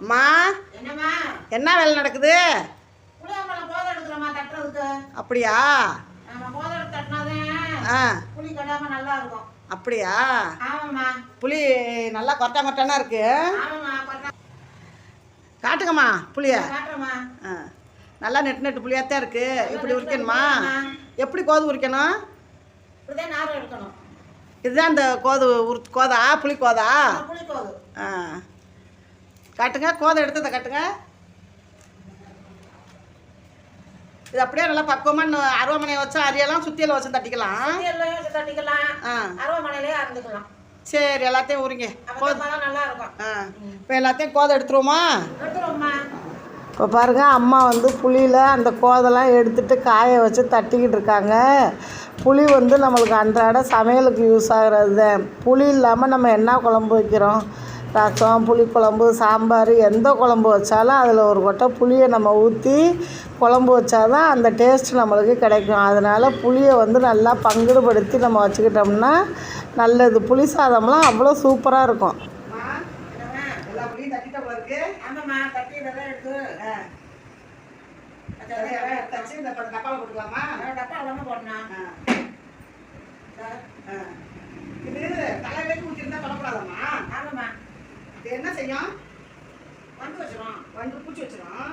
என்னம்மா? என்ன வேலை நடக்குது? அப்படியா? அப்படியா? புளி நல்லா கொட்டா கொட்டானா இருக்கு. காட்டுங்கம்மா புளிய. நல்லா நெட்டு நெட்டு புளியாத்தான் இருக்கு. இப்படி உரிக்கணுமா? எப்படி கோது உரிக்கணும்? இதுதான் இந்த கோது உரு கோதா புளி கோதா ஆ, புளி கோது ஆ. காட்டுங்க கோதை எடுத்ததை காட்டுங்க. இது அப்படியே நல்லா பக்குவமாக அருவாமனையை வச்சு அரியெல்லாம் சுத்தியல வச்சு தட்டிக்கலாம். தட்டிக்கலாம். ஆ. அருவமனையிலே அறந்துக்கலாம். சரி எல்லாத்தையும் உரிங்க. நல்லா இருக்கும். ஆ. இப்போ எல்லாத்தையும் கோதை எடுத்துருவோமா? இப்போ பாருங்கள் அம்மா வந்து புளியில் அந்த கோதெல்லாம் எடுத்துட்டு காய வச்சு தட்டிக்கிட்டு இருக்காங்க. புளி வந்து நம்மளுக்கு அன்றாட சமையலுக்கு யூஸ் ஆகிறது தான். புளி இல்லாமல் நம்ம என்ன குழம்பு வைக்கிறோம்? ரசம் புளிக்குழம்பு சாம்பார் எந்த குழம்பு வச்சாலும் அதில் ஒரு கொட்டை புளியை நம்ம ஊற்றி குழம்பு வச்சாதான் அந்த டேஸ்ட் நம்மளுக்கு கிடைக்கும். அதனால் புளியை வந்து நல்லா பங்குடுபடுத்தி நம்ம வச்சுக்கிட்டோம்னா நல்லது. புளி சாதம்லாம் அவ்வளோ சூப்பராக இருக்கும். எல்லா புளியும் தட்டிட்ட இருக்கு ஆமாம்மா தட்டி இதெல்லாம் எடுத்து தச்சு இந்த டப்பாவில் போட்டுக்கலாமா டப்பா எல்லாமே போடணும் இது தலைவலிக்கு ஊற்றிருந்தா தொடக்கூடாதாம்மா ஆமாம்மா இது என்ன செய்யும்? வந்து வச்சிரும். வந்து பூச்சி வச்சிரும்.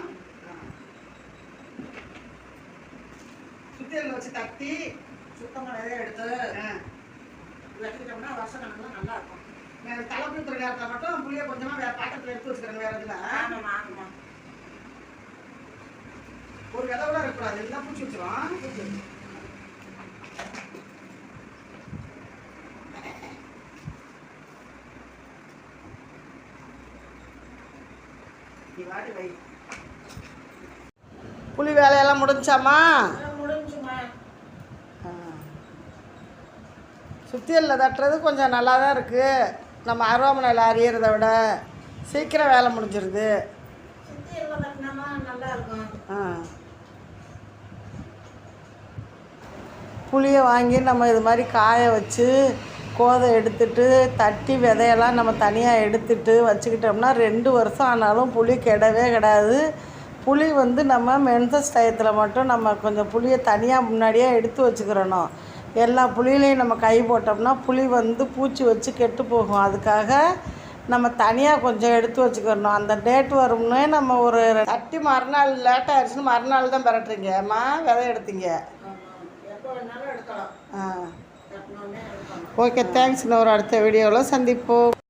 சுத்தியலில் வச்சு தட்டி சுத்தமாக நிறைய எடுத்து வச்சுக்கிட்டோம்னா வருஷம் கணக்குல நல்லா இருக்கும் தலை ஊற்றுற நேரத்தில் மட்டும் புளியை கொஞ்சமாக வேறு பாத்திரத்தில் எடுத்து வச்சுக்கிறேன் வேறு இதில். ஆமாம்மா ஆமாம்மா. ஒரு விதை கூட இருக்கக்கூடாது. எல்லாம் பூச்சி வச்சிரும். புளி வேலையெல்லாம் முடிஞ்சாமா சுத்தியலில் தட்டுறது கொஞ்சம் நல்லா தான் இருக்குது நம்ம அருவாமனையில் அரியறதை விட சீக்கிரம் வேலை முடிஞ்சிருது. புளியை வாங்கி நம்ம இது மாதிரி காய வச்சு கோதை எடுத்துட்டு தட்டி விதையெல்லாம் நம்ம தனியாக எடுத்துட்டு வச்சுக்கிட்டோம்னா ரெண்டு வருஷம் ஆனாலும் புளி கெடவே கிடாது. புளி வந்து நம்ம மென்சஸ் டயத்தில் மட்டும் நம்ம கொஞ்சம் புளியை தனியாக முன்னாடியே எடுத்து வச்சுக்கிறணும். எல்லா புளியிலையும் நம்ம கை போட்டோம்னா புளி வந்து பூச்சி வச்சு கெட்டு போகும். அதுக்காக நம்ம தனியாக கொஞ்சம் எடுத்து வச்சுக்கிறணும். அந்த டேட் வரும்னே நம்ம ஒரு தட்டி மறுநாள் லேட் ஆயிடுச்சுன்னு மறுநாள் தான் பரட்டுறீங்க. அம்மா விதை எடுத்தீங்க. ஆ. ஓகே தேங்க்ஸ் இன்னொரு அடுத்த வீடியோவில் சந்திப்போம்.